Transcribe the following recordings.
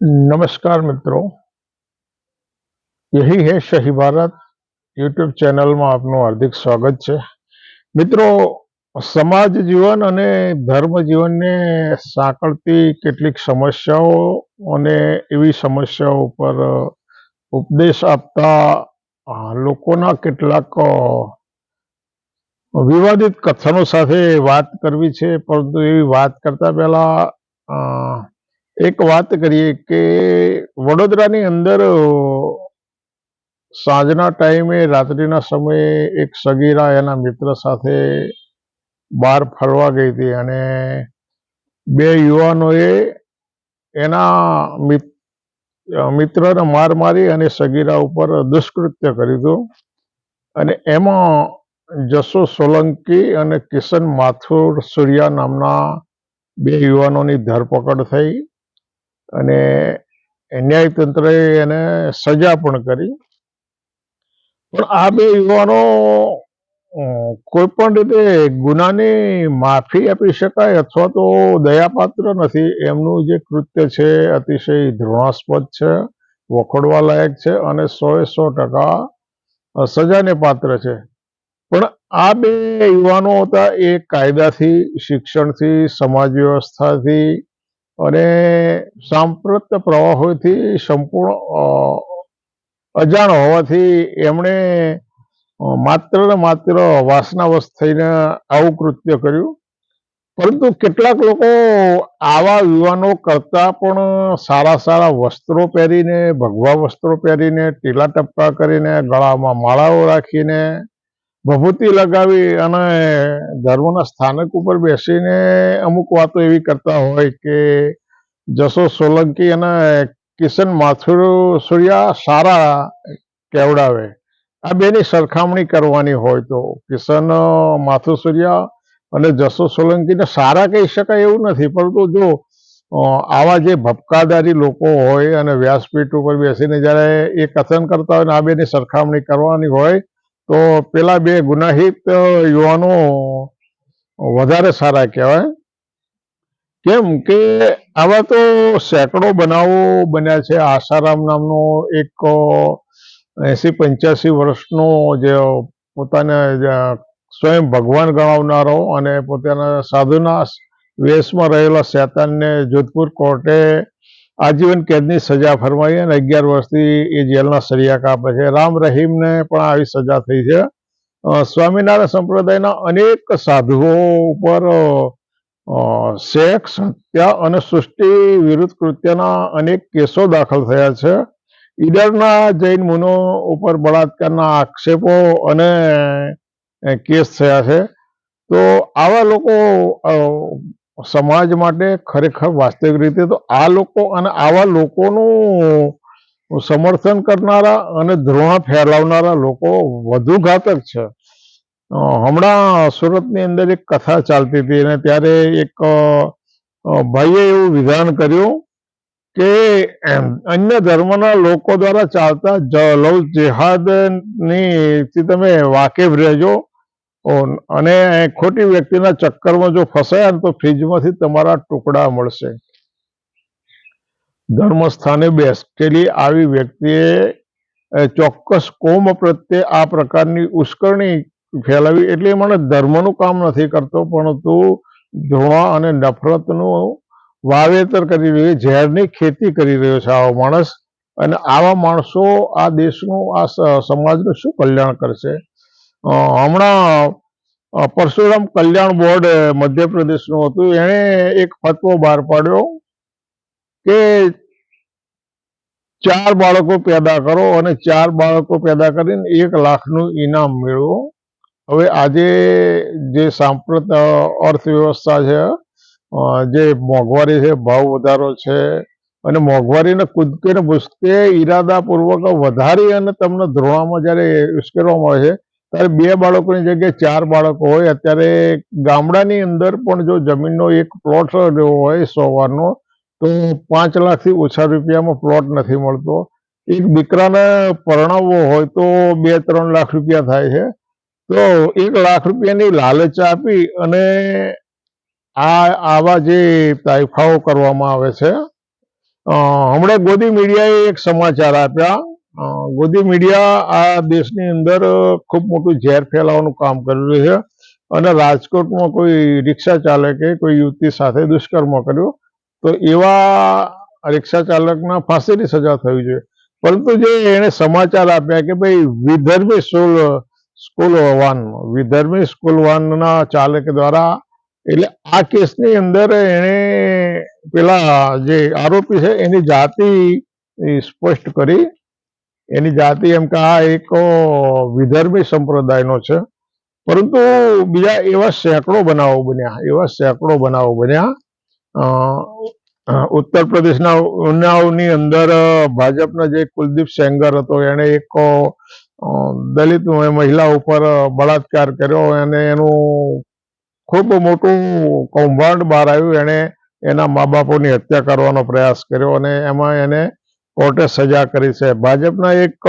નમસ્કાર મિત્રો. યહી હે શહી ભારત યુટ્યુબ ચેનલમાં આપનું હાર્દિક સ્વાગત છે. મિત્રો, સમાજ જીવન અને ધર્મ જીવનને સાંકળતી કેટલીક સમસ્યાઓ અને એવી સમસ્યાઓ પર ઉપદેશ આપતા લોકોના કેટલાક વિવાદિત કથનો સાથે વાત કરવી છે. પરંતુ એવી વાત કરતા પહેલા એક વાત કરીએ કે વડોદરાની અંદર સાંજના ટાઈમે, રાત્રિના સમયે એક સગીરા એના મિત્ર સાથે બહાર ફરવા ગઈ હતી અને બે યુવાનોએ એના મિત- મિત્રને માર મારી અને સગીરા ઉપર દુષ્કૃત્ય કર્યું હતું. અને એમાં જસો સોલંકી અને કિશન માથુર સૂર્યા નામના બે યુવાનોની ધરપકડ થઈ. અને ન્યાયતંત્રએ એને સજા પણ કરી. પણ આ બે યુવાનો કોઈ પણ રીતે ગુનાની માફી આપી શકાય અથવા તો દયાપાત્ર નથી. એમનું જે કૃત્ય છે અતિશય ધૃણાસ્પદ છે વખોડવા લાયક છે અને સોએ સો ટકા સજાને પાત્ર છે. પણ આ બે યુવાનો હતા એ કાયદાથી, શિક્ષણથી, સમાજ વ્યવસ્થાથી અને સાંપ્રત પ્રવાહોથી સંપૂર્ણ અજાણ હોવાથી એમણે માત્ર ને માત્ર વાસનાવશ થઈને આવું કૃત્ય કર્યું. પરંતુ કેટલાક લોકો આવા યુવાનો કરતા પણ સારા સારા વસ્ત્રો પહેરીને, ભગવા વસ્ત્રો પહેરીને, ટીલા ટપકા કરીને, ગળામાં માળાઓ રાખીને ભભૂતિ લગાવી અને ધર્મના સ્થાનક ઉપર બેસીને અમુક વાતો એવી કરતા હોય કે જસો સોલંકી અને કિશન માથુર સૂર્યા સારા કેવડાવે. આ બેની સરખામણી કરવાની હોય તો કિશન, માથુર માથુસુરિયા અને જસો સોલંકીને સારા કહી શકાય એવું નથી, પરંતુ જો આવા જે ભપકાદારી લોકો હોય અને વ્યાસપીઠ ઉપર બેસીને જ્યારે એ કથન કરતા હોય ને આ બેની સરખામણી કરવાની હોય તો પેલા બે ગુનાહિત યુવાનો વધારે સારા કહેવાય. કેમ કે આવા તો સેંકડો બનાવો બન્યા છે. આસારામ નામનો એક એસી પંચ્યાસી વર્ષનો જે પોતાને સ્વયં ભગવાન ગણાવનારો અને પોતાના સાધુના વેશમાં રહેલા શેતાનને જોધપુર કોર્ટે આજીવન કેદની સજા ફરમાવી અને અગિયાર વર્ષથી એ જેલના સળિયા કાપે છે. રામ રહીમને પણ આવી સજા થઈ છે. સ્વામિનારાયણ સંપ્રદાયના અનેક સાધુઓ ઉપર સેક્સ હત્યા અને સૃષ્ટિ વિરુદ્ધ કૃત્યના અનેક કેસો દાખલ થયા છે. ઈડરના જૈન મુનો ઉપર બળાત્કારના આક્ષેપો અને કેસ થયા છે. તો આવા લોકો સમાજ માટે ખરેખર વાસ્તવિક રીતે તો આ લોકો અને આવા લોકોનું સમર્થન કરનારા અને ધૃણા ફેલાવનારા લોકો વધુ ઘાતક છે. હમણાં સુરતની અંદર એક કથા ચાલતી હતી અને ત્યારે એક ભાઈએ એવું વિધાન કર્યું કે અન્ય ધર્મના લોકો દ્વારા ચાલતા લવ જેહાદની તમે વાકેફ રહેજો. અને ખોટી વ્યક્તિના ચક્કરમાં જો ફસાયા તો ફ્રીજમાંથી તમારા ટુકડા મળશે. ધર્મ સ્થાને બેસેલી આવી વ્યક્તિએ ચોક્કસ કોમ પ્રત્યે આ પ્રકારની ઉશ્કરણી ફેલાવી એટલે મને ધર્મનું કામ નથી કરતો, પરંતુ ધોવા અને નફરતનું વાવેતર કરી રહ્યો ઝેરની ખેતી કરી રહ્યો છે આવો માણસ. અને આવા માણસો આ દેશનું, આ સમાજનું શું કલ્યાણ કરશે? હમણાં પરશુરામ કલ્યાણ બોર્ડ મધ્યપ્રદેશ મધ્યપ્રદેશનું હતું. એણે એક ફતવો બહાર પાડ્યો કે ચાર બાળકો પેદા કરો અને ચાર બાળકો પેદા કરીને એક લાખનું ઇનામ મેળવો. હવે આજે જે સાંપ્રત અર્થવ્યવસ્થા છે જે મોંઘવારી છે, ભાવ વધારો છે અને મોંઘવારીને કૂદકે ને ભૂસકે ઈરાદાપૂર્વક વધારી અને તમને ધ્રોણામાં જ્યારે ઉશ્કેરવામાં આવે છે ત્યારે બે બાળકોની જગ્યાએ ચાર બાળકો હોય. અત્યારે ગામડાની અંદર પણ જો જમીનનો એક પ્લોટ હોય સોવારનો, તો પાંચ લાખથી ઓછા રૂપિયામાં પ્લોટ નથી મળતો. એક દીકરાને પરણાવવો હોય તો બે, ત્રણ લાખ રૂપિયા થાય છે. તો એક લાખ રૂપિયાની લાલચ આપી અને આ, આવા જે તાઇફાઓ કરવામાં આવે છે. હમણાં ગોદી મીડિયાએ એક સમાચાર આપ્યા. ગોદી મીડિયા આ દેશની અંદર ખૂબ મોટું ઝેર ફેલાવવાનું કામ કરી રહ્યું છે. અને રાજકોટમાં કોઈ રિક્ષા ચાલકે કોઈ યુવતી સાથે દુષ્કર્મ કર્યો, તો એવા રિક્ષા ચાલકના ફાંસીની સજા થવી જોઈએ. પરંતુ જે એણે સમાચાર આપ્યા કે ભાઈ, વિધર્મી સ્કૂલ સ્કૂલ વાન, વિધર્મી સ્કૂલ વાનના ચાલક દ્વારા, એટલે આ કેસની અંદર એણે પેલા જે આરોપી છે, એની જાતિ સ્પષ્ટ કરી એની જાતિ એમ કે આ એક વિદર્ભી સંપ્રદાયનો છે. પરંતુ બીજા એવા સેંકડો બનાવો બન્યા, એવા સેંકડો બનાવો બન્યા ઉત્તર પ્રદેશના ઉન્નાવની અંદર ભાજપના જે કુલદીપ સેંગર હતો, એણે એક દલિત મહિલા ઉપર બળાત્કાર કર્યો અને એનું ખૂબ મોટું કૌભાંડ બહાર આવ્યું. એણે એના મા બાપોની હત્યા કરવાનો પ્રયાસ કર્યો અને એમાં એને કોર્ટે સજા કરી છે. ભાજપના એક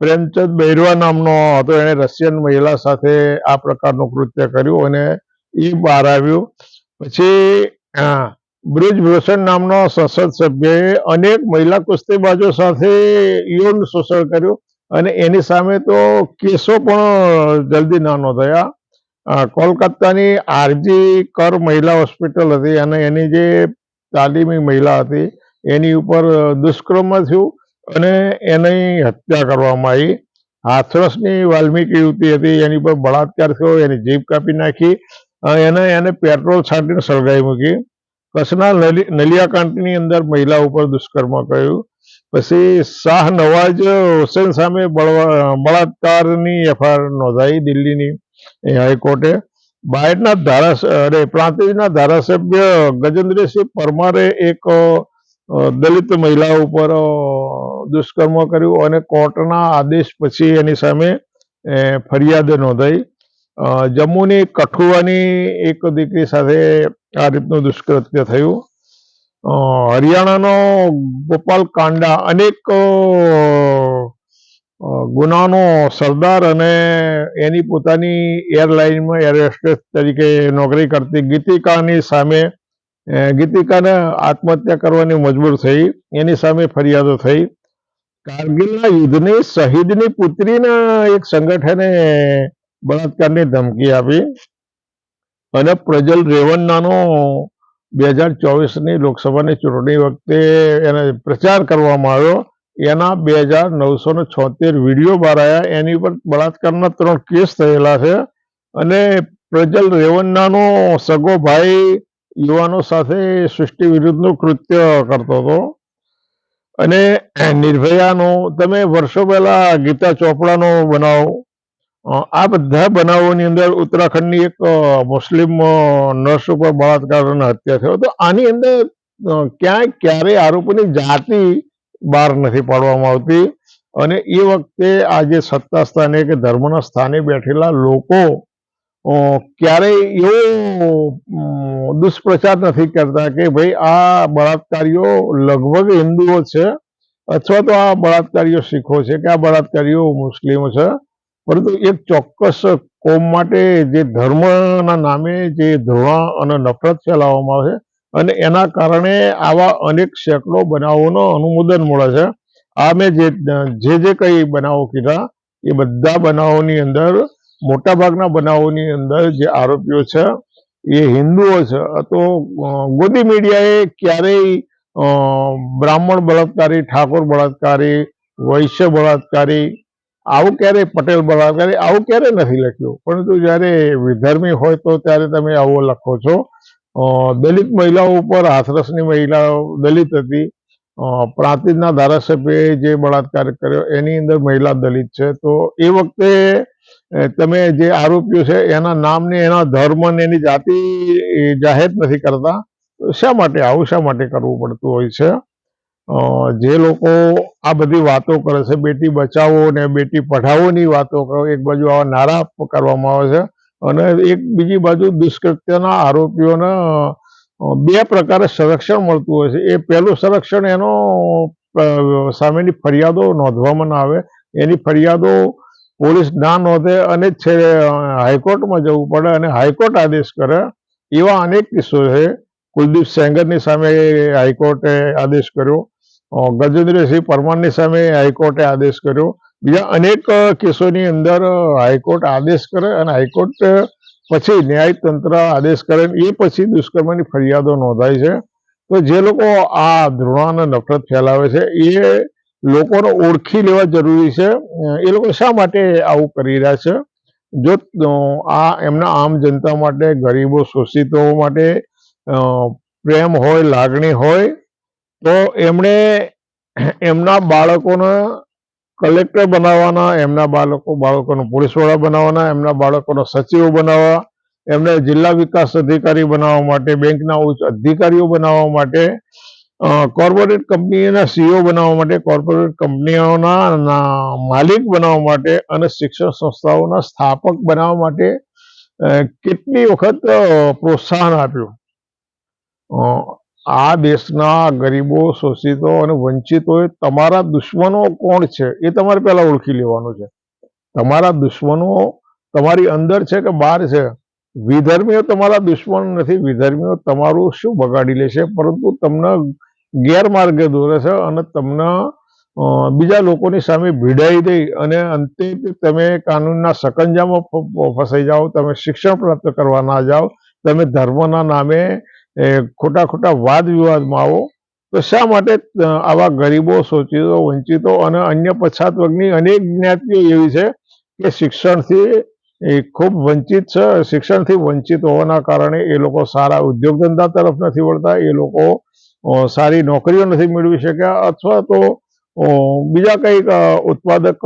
પ્રેમચંદ બૈરવા નામનો હતો. એણે રશિયન મહિલા સાથે આ પ્રકારનું કૃત્ય કર્યું અને એ બહાર આવ્યું. પછી અ, બ્રિજભૂષણ નામનો સંસદ સભ્યએ અનેક મહિલા કુસ્તીબાજો સાથે યૌન શોષણ કર્યું અને એની સામે તો કેસો પણ જલ્દી ના થયા. કોલકાતાની આરજી કર મહિલા હોસ્પિટલ હતી અને એની જે તાલીમી મહિલા હતી એની ઉપર દુષ્કર્મ થયું અને એની હત્યા કરવામાં આવી. હાથરસની વાલ્મીકી યુવતી હતી, એની પર બળાત્કાર થયો, એની જીભ કાપી નાખી એને એને પેટ્રોલ છાંટીને સળગાવી મૂકી. કચ્છના નલી- નલિયાકાંડની અંદર મહિલા ઉપર દુષ્કર્મ કર્યું. પછી શાહ નવાજ હુસેન સામે બળાત્કારની એફઆઈઆર નોંધાઈ દિલ્હીની હાઈકોર્ટે. બાયડના ધારાસભ્ય અરે, પ્રાંતિજના ધારાસભ્ય ગજેન્દ્રસિંહ પરમારે એક દલિત મહિલા ઉપર દુષ્કર્મ કર્યું અને કોર્ટના આદેશ પછી એની સામે ફરિયાદ નોંધાઈ. જમ્મુની કઠુઆની એક દીકરી સાથે આ રીતનું દુષ્કૃત્ય થયું. હરિયાણાનો ગોપાલ કાંડા અનેક ગુનાનો સરદાર અને એની પોતાની એરલાઇનમાં એર હોસ્ટેસ તરીકે નોકરી કરતી ગીતિકાની સામે ગીતિકાને આત્મહત્યા કરવાની મજબૂર થઈ, એની સામે ફરિયાદો થઈ. કારગિલના યુદ્ધની શહીદની પુત્રીના એક સંગઠને બળાત્કારની ધમકી આપી અને પ્રજલ રેવન્નાનો બે હજાર ચોવીસની લોકસભાની ચૂંટણી વખતે એને પ્રચાર કરવામાં આવ્યો. એના બે હજાર નવસો ને છોતેર વીડિયો બહાર આવ્યા એની પર બળાત્કારના ત્રણ કેસ થયેલા છે. અને પ્રજલ રેવન્નાનો સગો ભાઈ યુવાનો સાથે સૃષ્ટિ વિરુદ્ધનું કૃત્ય કરતો હતો. અને નિર્ભયાનો તમે વર્ષો પહેલા ગીતા ચોપડાનો બનાવ. આ બધા બનાવોની અંદર ઉત્તરાખંડની એક મુસ્લિમ નર્સ ઉપર બળાત્કાર અને હત્યા થયો. તો આની અંદર ક્યાંય ક્યારેય આરોપીની જાતિ બહાર નથી પાડવામાં આવતી. અને એ વખતે આજે સત્તા સ્થાને કે ધર્મના સ્થાને બેઠેલા લોકો ક્યારેય એવો દુષ્પ્રચાર નથી કરતા કે ભાઈ આ બળાત્કારીઓ લગભગ હિન્દુઓ છે અથવા તો આ બળાત્કારીઓ શીખો છે કે આ બળાત્કારીઓ મુસ્લિમો છે. પરંતુ એક ચોક્કસ કોમ માટે જે ધર્મના નામે જે ધોરણ અને નફરત ફેલાવવામાં આવે છે અને એના કારણે આવા અનેક સેંકડો બનાવોનો અનુમોદન મળે છે. આ મેં જે જે જે કંઈ બનાવો કીધા એ બધા બનાવોની અંદર મોટાભાગના બનાવોની અંદર જે આરોપીઓ છે, એ હિન્દુઓ છે. તો ગોદી મીડિયાએ ક્યારેય બ્રાહ્મણ બળાત્કારી, ઠાકોર બળાત્કારી, વૈશ્ય બળાત્કારી, આવું ક્યારેય, પટેલ બળાત્કારી, આવું ક્યારેય નથી લખ્યું. પરંતુ જ્યારે વિધર્મી હોય તો ત્યારે તમે આવો લખો છો. દલિત મહિલાઓ ઉપર હાથરસની મહિલાઓ દલિત હતી. પ્રાંતિજના ધારાસભ્યએ જે બળાત્કાર કર્યો, એની અંદર મહિલા દલિત છે. તો એ વખતે તમે જે આરોપીઓ છે, એના નામને, એના ધર્મને, એની જાતિ જાહેર નથી કરતા. શા માટે આવું, શા માટે કરવું પડતું હોય છે? જે લોકો આ બધી વાતો કરે છે, બેટી બચાવો ને બેટી પઢાવોની વાતો કરો, એક બાજુ આવા નારા કરવામાં આવે છે અને એક બીજી બાજુ દુષ્કૃત્યના આરોપીઓને બે પ્રકારે સંરક્ષણ મળતું હોય છે. એ પહેલું સંરક્ષણ એનો સામેની ફરિયાદો નોંધવામાં ના આવે. એની ફરિયાદો પોલીસ ના નોંધે અને છે હાઈકોર્ટમાં જવું પડે અને હાઈકોર્ટ આદેશ કરે એવા અનેક કિસ્સો છે. કુલદીપ સેંગરની સામે હાઈકોર્ટે આદેશ કર્યો. ગજેન્દ્રસિંહ પરમારની સામે હાઈકોર્ટે આદેશ કર્યો. બીજા અનેક કેસોની અંદર હાઈકોર્ટ આદેશ કરે અને હાઈકોર્ટ પછી ન્યાયતંત્ર આદેશ કરે એ પછી દુષ્કર્મની ફરિયાદો નોંધાય છે. તો જે લોકો આ ધૃણા નફરત ફેલાવે છે, એ લોકોને ઓળખી લેવા જરૂરી છે. એ લોકો શા માટે આવું કરી રહ્યા છે? જો આ એમના આમ જનતા માટે, ગરીબો, શોષિતો માટે પ્રેમ હોય, લાગણી હોય, તો એમણે એમના બાળકોને કલેક્ટર બનાવવાના, એમના બાળકો, બાળકોને પોલીસવાળા બનાવવાના, એમના બાળકોને સચિવો બનાવવા, એમને જિલ્લા વિકાસ અધિકારી બનાવવા માટે, બેંકના ઉચ્ચ અધિકારીઓ બનાવવા માટે કોર્પોરેટ કંપનીના સીઓ બનાવવા માટે કોર્પોરેટ કંપનીઓના માલિક બનાવવા માટે અને શિક્ષણ સંસ્થાઓના સ્થાપક બનાવવા માટે કેટલી વખત પ્રોત્સાહન આપ્યું? આ દેશના ગરીબો, શોષિતો અને વંચિતોએ તમારા દુશ્મનો કોણ છે? એ તમારે પહેલા ઓળખી લેવાનું છે. તમારા દુશ્મનો તમારી અંદર છે કે બહાર છે? વિધર્મીઓ તમારા દુશ્મન નથી. વિધર્મીઓ તમારું શું બગાડી લેશે? પરંતુ તમને ગેરમાર્ગે દોરે છે અને તમને બીજા લોકોની સામે ભીડાઈ દઈ અને અંતે તમે કાનૂનના સકંજામાં ફસાઈ જાઓ, તમે શિક્ષણ પ્રાપ્ત કરવા ના જાઓ, તમે ધર્મના નામે ખોટા ખોટા વાદ વિવાદમાં આવો, તો શા માટે આવા ગરીબો શોષિતો વંચિતો અને અન્ય પછાત વર્ગની અનેક જ્ઞાતિઓ એવી છે કે શિક્ષણથી, એ, ખૂબ વંચિત છે, શિક્ષણથી વંચિત હોવાના કારણે એ લોકો સારા ઉદ્યોગ ધંધા તરફ નથી વળતા, એ લોકો સારી નોકરીઓ નથી મેળવી શક્યા અથવા તો બીજા કંઈક ઉત્પાદક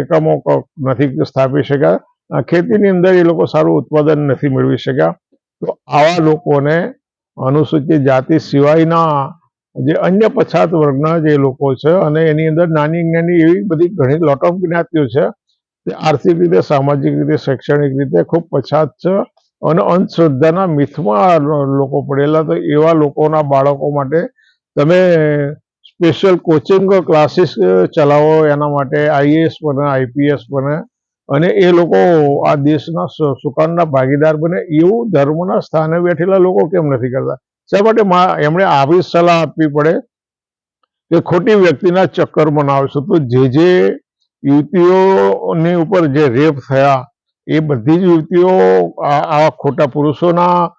એકમો નથી સ્થાપી શક્યા. ખેતીની અંદર એ લોકો સારું ઉત્પાદન નથી મેળવી શક્યા. તો આવા લોકોને અનુસૂચિત જાતિ સિવાયના જે અન્ય પછાત વર્ગના જે લોકો છે અને એની અંદર નાની નાની એવી બધી ઘણી લોટ ઓફ જ્ઞાતિઓ છે. તે આર્થિક રીતે, સામાજિક રીતે, શૈક્ષણિક રીતે ખૂબ પછાત છે. અને અંધશ્રદ્ધાના મિથમાં લોકો પડેલા તો એવા લોકોના બાળકો માટે તમે સ્પેશિયલ કોચિંગ ક્લાસીસ ચલાવો, એના માટે આઈએએસ બને આઈપીએસ બને અને એ લોકો આ દેશના સુકાનના ભાગીદાર બને એવું ધર્મના સ્થાને બેઠેલા લોકો કેમ નથી કરતા? શા માટે એમણે આવી સલાહ આપવી પડે કે ખોટી વ્યક્તિના ચક્કરમાં ના આવશો તો જે જે યુવતીઓની ઉપર જે રેપ થયા એ બધી જ યુવતીઓ આ ખોટા પુરુષોના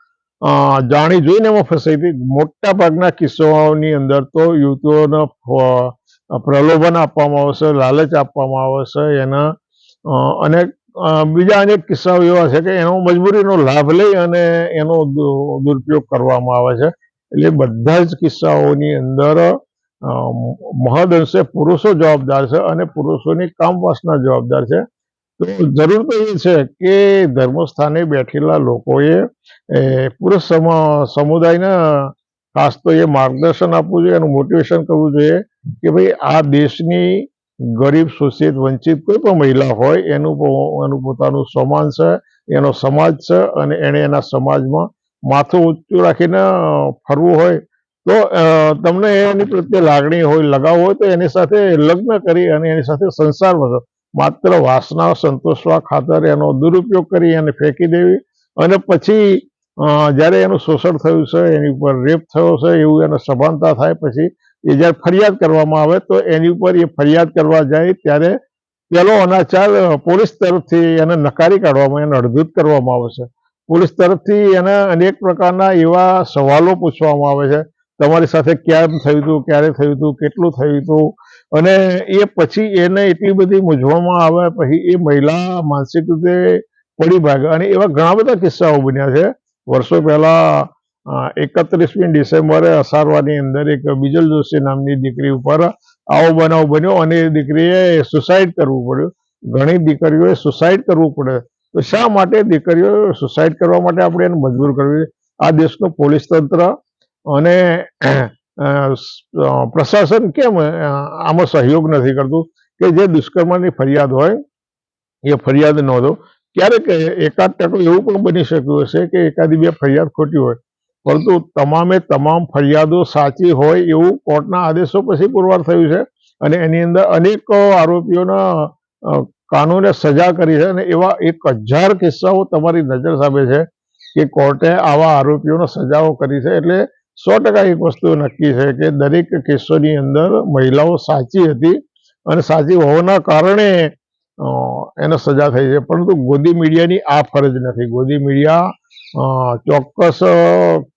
જાણી જોઈને એમાં ફસાઈ હતી મોટા ભાગના કિસ્સાઓની અંદર તો યુવતીઓને પ્રલોભન આપવામાં આવશે, લાલચ આપવામાં આવશે, એના અને બીજા અનેક કિસ્સાઓ એવા છે કે એનો મજબૂરીનો લાભ લઈ અને એનો દુરુપયોગ કરવામાં આવે છે. એટલે બધા જ કિસ્સાઓની અંદર મહદ અંશે પુરુષો જવાબદાર છે અને પુરુષોની કામ વાસના જવાબદાર છે. તો જરૂર તો એ છે કે ધર્મસ્થાને બેઠેલા લોકોએ સમ- સમુદાયને ખાસ તો એ માર્ગદર્શન આપવું જોઈએ એનું મોટિવેશન કરવું જોઈએ કે ભાઈ આ દેશની ગરીબ શોષિત વંચિત કોઈ પણ મહિલા હોય, એનું એનું પોતાનું સમાન છે, એનો સમાજ છે અને એણે એના સમાજમાં માથું ઊંચું રાખીને ફરવું હોય તો તમને એની પ્રત્યે લાગણી હોય, લગાવ હોય તો એની સાથે લગ્ન કરી અને એની સાથે સંસાર વધો માત્ર વાસના સંતોષવા ખાતર એનો દુરુપયોગ કરી એને ફેંકી દેવી અને પછી જ્યારે એનું શોષણ થયું છે, એની ઉપર રેપ થયો છે, એવું એને સભાનતા થાય પછી, એ જ્યારે ફરિયાદ કરવામાં આવે તો એની ઉપર એ ફરિયાદ કરવા જાય ત્યારે પેલો અનાચાર પોલીસ તરફથી એને નકારી કાઢવામાં, એને અડધૂત કરવામાં આવે છે. પોલીસ તરફથી એને અનેક પ્રકારના એવા સવાલો પૂછવામાં આવે છે. તમારી સાથે કેમ થયું હતું ક્યારે થયું હતું કેટલું થયું હતું અને એ પછી એને એટલી બધી મૂંઝવણમાં આવે, પછી એ મહિલા માનસિક રીતે પડી ભાગે. અને એવા ઘણા બધા કિસ્સાઓ બન્યા છે. વર્ષો પહેલા એકત્રીસમી ડિસેમ્બરે અસારવાની અંદર એક બીજલ જોશી નામની દીકરી ઉપર આવો બનાવ બન્યો અને એ દીકરીએ સુસાઇડ કરવું પડ્યું. ઘણી દીકરીઓએ સુસાઇડ કરવું પડે. તો શા માટે દીકરીઓ સુસાઇડ કરવા માટે આપણે એને મજબૂર કરવી? આ દેશનું પોલીસ તંત્ર અને પ્રશાસન કેમ આમાં સહયોગ નથી કરતું? કે જે દુષ્કર્મની ફરિયાદ હોય, એ ફરિયાદ નોંધો. ક્યારેક એકાદ ટકો એવું પણ બની શક્યું હશે કે એકાદી બે ફરિયાદ ખોટી હોય. પરંતુ તમામે તમામ ફરિયાદો સાચી હોય એવું કોર્ટના આદેશો પછી પુરવાર થયું છે. અને એની અંદર અનેક આરોપીઓના કાનૂને સજા કરી છે અને એવા એક હજાર કિસ્સાઓ તમારી નજર સામે છે કે કોર્ટે આવા આરોપીઓને સજાઓ કરી છે. એટલે સો ટકા એક વસ્તુ નક્કી છે કે દરેક કેસોની અંદર મહિલાઓ સાચી હતી અને સાચી હોવાના કારણે એને સજા થઈ છે. પરંતુ ગોદી મીડિયાની આ ફરજ નથી. ગોદી મીડિયા ચોક્કસ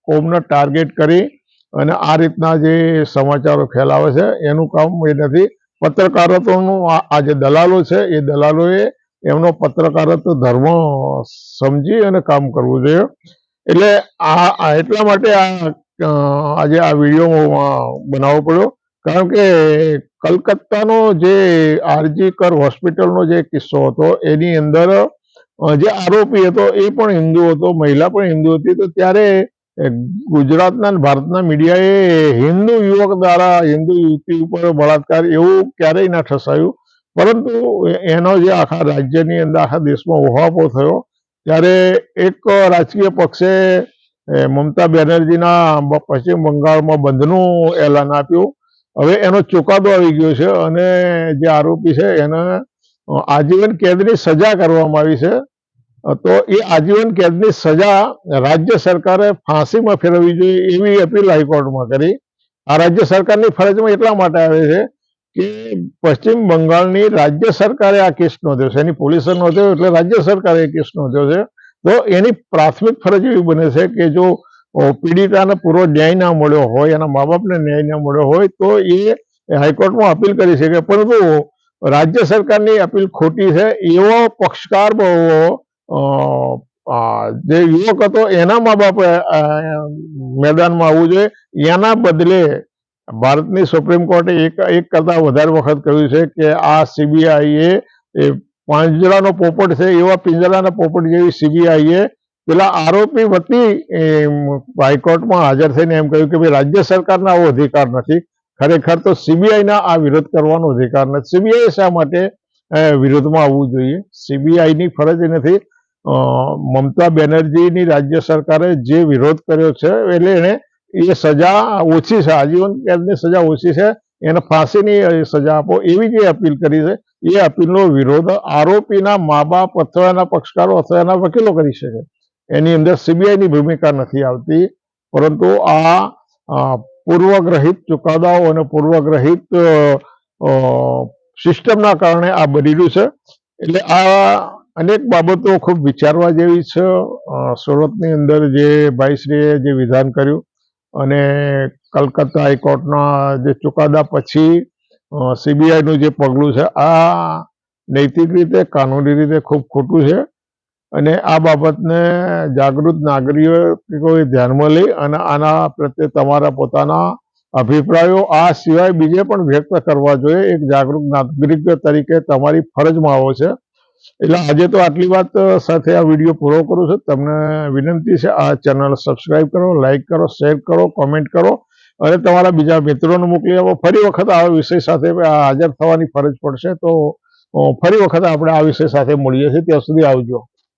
કોમને ટાર્ગેટ કરી અને આ રીતના જે સમાચારો ફેલાવે છે, એનું કામ એ નથી. પત્રકારત્વનું આ જે દલાલો છે, એ દલાલોએ એમનો પત્રકારત્વ ધર્મ સમજી અને કામ કરવું જોઈએ. એટલે આ એટલા માટે આ આજે આ વીડિયો બનાવવો પડ્યો. કારણ કે કલકત્તાનો જે આરજી કર હોસ્પિટલનો જે કિસ્સો હતો, એની અંદર જે આરોપી હતો, એ પણ હિન્દુ હતો, મહિલા પણ હિન્દુ હતી. તો ત્યારે ગુજરાતના ભારતના મીડિયાએ હિન્દુ યુવક દ્વારા, હિન્દુ યુવતી ઉપર બળાત્કાર એવું ક્યારેય ના ઠસાયું. પરંતુ એનો જે આખા રાજ્યની અંદર, આખા દેશમાં ઉહાપો થયો, ત્યારે એક રાજકીય પક્ષે મમતા બેનર્જીના પશ્ચિમ બંગાળમાં બંધનું એલાન આપ્યું. હવે એનો ચુકાદો આવી ગયો છે અને જે આરોપી છે એને આજીવન કેદની સજા કરવામાં આવી છે. તો એ આજીવન કેદની સજા રાજ્ય સરકારે ફાંસીમાં ફેરવવી જોઈએ એવી અપીલ હાઈકોર્ટમાં કરી. આ રાજ્ય સરકારની ફરજમાં એટલા માટે આવે છે કે પશ્ચિમ બંગાળની રાજ્ય સરકારે આ કેસ નોંધ્યો છે. એની પોલીસે નોંધ્યો, એટલે રાજ્ય સરકારે એ કેસ નોંધ્યો છે. તો એની પ્રાથમિક ફરજ એવી બને છે કે જો પીડિતાને પૂરો ન્યાય ના મળ્યો હોય, એના મા બાપને ન્યાય ના મળ્યો હોય, તો એ હાઈકોર્ટમાં અપીલ કરી શકે. પરંતુ રાજ્ય સરકારની અપીલ ખોટી છે. એવો પક્ષકાર જે યુવક હતો, એના મા બાપે મેદાનમાં આવવું જોઈએ. એના બદલે ભારતની સુપ્રીમ કોર્ટે એક એક કરતા વધારે વખત કહ્યું છે કે આ સીબીઆઈએ એ પાંજરાનો પોપટ છે, એવા પિંજરાના પોપટ જેવી સીબીઆઈએ પેલા આરોપી વતી હાઈકોર્ટમાં હાજર થઈને એમ કહ્યું કે ભાઈ, રાજ્ય સરકારના આવો અધિકાર નથી. ખરેખર તો સીબીઆઈના આ વિરોધ કરવાનો અધિકાર નથી. સીબીઆઈ શા માટે વિરોધમાં આવવું જોઈએ? સીબીઆઈની ફરજ નથી. મમતા બેનર્જીની રાજ્ય સરકારે જે વિરોધ કર્યો છે, એટલે એને એ સજા ઓછી છે, આજીવન કેદની સજા ઓછી છે. એને ફાંસીની સજા આપો એવી જે અપીલ કરી છે, એ અપીલનો વિરોધ આરોપીના મા બાપ અથવા એના પક્ષકારો અથવા એના વકીલો કરી શકે. એની અંદર સીબીઆઈની ભૂમિકા નથી આવતી, પરંતુ આ પૂર્વગ્રહિત ચુકાદાઓ અને પૂર્વગ્રહિત સિસ્ટમના કારણે આ બની રહ્યું છે. એટલે આ અનેક બાબતો ખૂબ વિચારવા જેવી છે. સુરતની અંદર જે ભાઈશ્રીએ જે વિધાન કર્યું અને કલકત્તા હાઈકોર્ટના જે ચુકાદા પછી સીબીઆઈનું જે પગલું છે, આ નૈતિક રીતે, કાનૂની રીતે ખૂબ ખોટું છે. અને આ બાબતને જાગૃત નાગરિકોએ ધ્યાનમાં લઈ અને આના પ્રત્યે તમારા પોતાના અભિપ્રાયો, આ સિવાય બીજે પણ વ્યક્ત કરવા જોઈએ. એક જાગૃત નાગરિક તરીકે તમારી ફરજમાં આવો છે. એટલે આજે તો આટલી વાત સાથે આ વીડિયો પૂરો કરું છું. તમને વિનંતી છે, આ ચેનલ સબસ્ક્રાઈબ કરો લાઈક કરો, શેર કરો, કોમેન્ટ કરો. અને તમારા બીજા મિત્રોને મોકલી આપો. ફરી વખત આ વિષય સાથે હાજર થવાની ફરજ પડશે તો ફરી વખત આપણે આ વિષય સાથે મળીએ છીએ. ત્યાં સુધી આવજો.